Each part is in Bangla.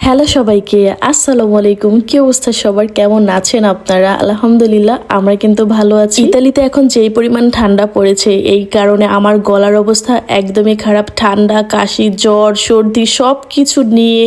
হ্যালো সবাইকে আসসালামু আলাইকুম। কি অবস্থা সবার? কেমন আছেন আপনারা? আলহামদুলিল্লাহ আমরা কিন্তু ভালো আছি। ইতালিতে এখন যেই পরিমাণ ঠান্ডা পড়েছে এই কারণে আমার গলার অবস্থা একদমই খারাপ। ঠান্ডা কাশি জ্বর সর্দি সব কিছু নিয়ে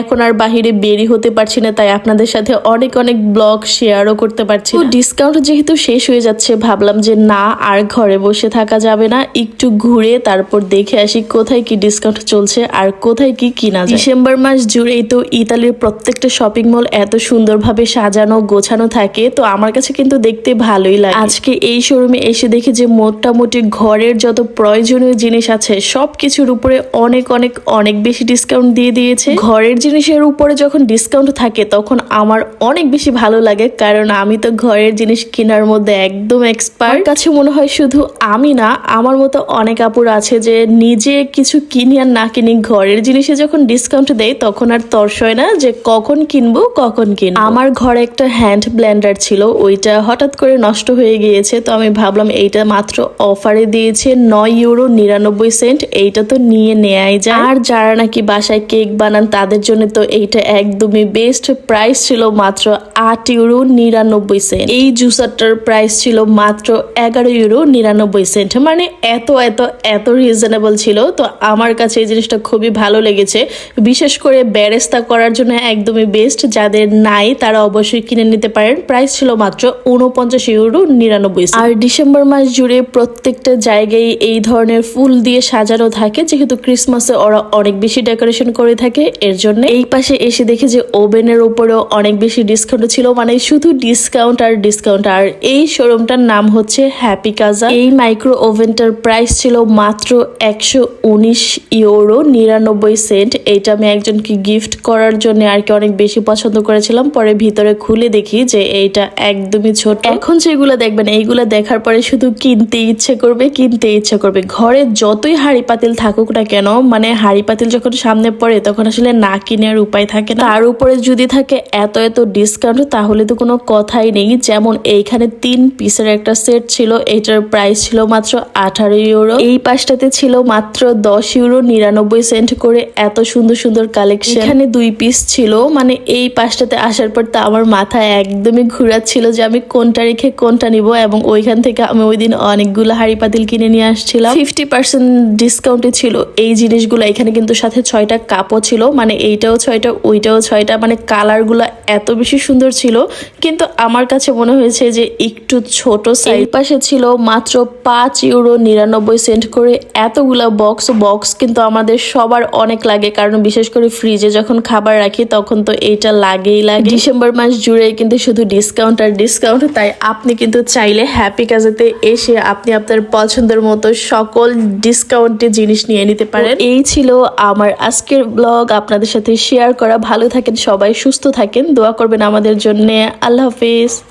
এখন আর বাহিরে বেরি হতে পারছি না তাই আপনাদের সাথে অনেক অনেক ব্লগ শেয়ারও করতে পারছি ডিসকাউন্ট যেহেতু শেষ হয়ে যাচ্ছে ভাবলাম যে না আর ঘরে বসে থাকা যাবে না একটু ঘুরে তারপর দেখে আসি কোথায় কি ডিসকাউন্ট চলছে আর কোথায় কি কিনা ডিসেম্বর মাস জুড়েই তো ইতালির প্রত্যেকটা শপিং মল এত সুন্দরভাবে সাজানো, গোছানো থাকে, তো আমার কাছে কিন্তু দেখতে ভালোই লাগে। আজকে এই শোরুমে এসে দেখি যে মোটামুটি ঘরের যত প্রয়োজনীয় জিনিস আছে সব কিছুর উপরে অনেক অনেক অনেক বেশি ডিসকাউন্ট দিয়ে দিয়েছে। ঘরের জিনিসের উপরে যখন ডিসকাউন্ট থাকে, তখন আমার অনেক বেশি ভালো লাগে, কারণ আমি তো ঘরের জিনিস কেনার মধ্যে একদম এক্সপার্ট কাছে মনে হয় শুধু আমি না, আমার মতো অনেক আপুর আছে যে নিজে কিছু কিনি আর না কিনি ঘরের জিনিসে যখন ডিসকাউন্ট দেয়, তখন আর তর্স হয় না যে কখন কিনবো কখন কিনবো। আমার ঘরে একটা হ্যান্ড ব্লেন্ডার ছিল, ওইটা হঠাৎ করে নষ্ট হয়ে গিয়েছে, তো আমি ভাবলাম এইটা মাত্র অফারে দিয়েছে, নয় ইউরো নিরানব্বই সেন্ট এইটা তো নিয়ে নেয়াই যায়। আর যারা নাকি বাসায় কেক বানান, তাদের জন্য তো এইটা একদমই বেস্ট প্রাইস ছিল মাত্র আট ইউরো নিরানব্বই সেন্ট এই জুসারটার প্রাইস ছিল মাত্র এগারো ইউরো নিরানব্বই সেন্ট মানে এত এত এত রিজনেবল ছিল, তো আমার কাছে এই জিনিসটা খুবই ভালো লেগেছে। বিশেষ করে ব্যারেস্তা করার জন্য একদমই বেস্ট যাদের নাই তারা অবশ্যই কিনে নিতে পারেন। প্রাইস ছিল মাত্র উনপঞ্চাশ ইউরো নিরানব্বই আর ডিসেম্বর মাস জুড়ে প্রত্যেকটা জায়গায় এই ধরনের ফুল দিয়ে সাজানো থাকে, যেহেতু ক্রিসমাসে ওরা অনেক বেশি ডেকোরেশন করে থাকে, এর জন্য। এই পাশে এসে দেখে যে ওভেনের উপরেও অনেক বেশি ডিসকাউন্ট ছিল মানে শুধু ডিসকাউন্ট আর ডিসকাউন্ট আর এই শোরুমটার নাম হচ্ছে হ্যাপি কাজা এই মাইক্রো ওভেনটার প্রাইস ছিল মাত্র একশো উনিশ ইউরো নিরানব্বই সেন্ট এইটা আমি একজনকে গিফট করার জন্য আর কি অনেক বেশি পছন্দ করেছিলাম। পরে ভিতরে খুলে দেখি যে এইটা একদমই ছোট। এখন যেগুলো দেখবেন, এইগুলো দেখার পরে শুধু কিনতে ইচ্ছে করবে, কিনতে ইচ্ছে করবে। ঘরে যতই হাড়ি পাতিল থাকুক না কেন মানে হাড়ি পাতিল যখন সামনে পড়ে, তখন আসলে না কিনে আর উপায় থাকে না। তার উপরে যদি থাকে এত এত ডিসকাউন্ট তাহলে তো কোনো কথাই নেই। যেমন এইখানে তিন পিসের একটা সেট ছিল, এটার প্রাইস ছিল মাত্র আঠারো ইউরো এই পাশটাতে ছিল মাত্র দশ ইউরো নিরানব্বই সেন্ট করে এত সুন্দর সুন্দর কালেকশন এখানে দুই পিস ছিল। মানে এই পাশটাতে আসার পর তো আমার মাথায় একদমই ঘুরাচ্ছিল যে আমি কোনটা রেখে কোনটা নিব এবং ওইখান থেকে আমি ওই দিন অনেকগুলো হাড়ি পাতিল কিনে নিয়ে আসছিলাম। ফিফটি পার্সেন্ট ডিসকাউন্টে ছিল। এই জিনিসগুলো এখানে কিন্তু সাথে ছয়টা কাপও ছিল। মানে এইটাও ছয়টা, ওইটাও ছয়টা। মানে কালারগুলো এত বেশি সুন্দর ছিল। কিন্তু আমার কাছে মনে হয়েছে যে একটু ছোট সাইড পাশে ছিল মাত্র পাঁচ ইউরো নিরানব্বই সেন্ট করে এতগুলা বক্স বক্স কিন্তু আমাদের সবার অনেক লাগে। কারণ বিশেষ করে ফ্রিজে যখন খাবার রাখি, তখন তো এইটা লাগেই লাগে। ডিসেম্বর মাস জুড়ে কিন্তু শুধু ডিসকাউন্ট আর ডিসকাউন্ট তাই আপনি কিন্তু চাইলে হ্যাপি কাজেতে এসে আপনি আপনার পছন্দের মতো সকল ডিসকাউন্টে জিনিস নিয়ে নিতে পারেন। এই ছিল আমার আজকের ব্লগ আপনাদের সাথে শেয়ার করা। ভালো থাকেন সবাই, সুস্থ থাকেন। দোয়া করবেন আমাদের জন্য। আল্লাহ হাফিজ।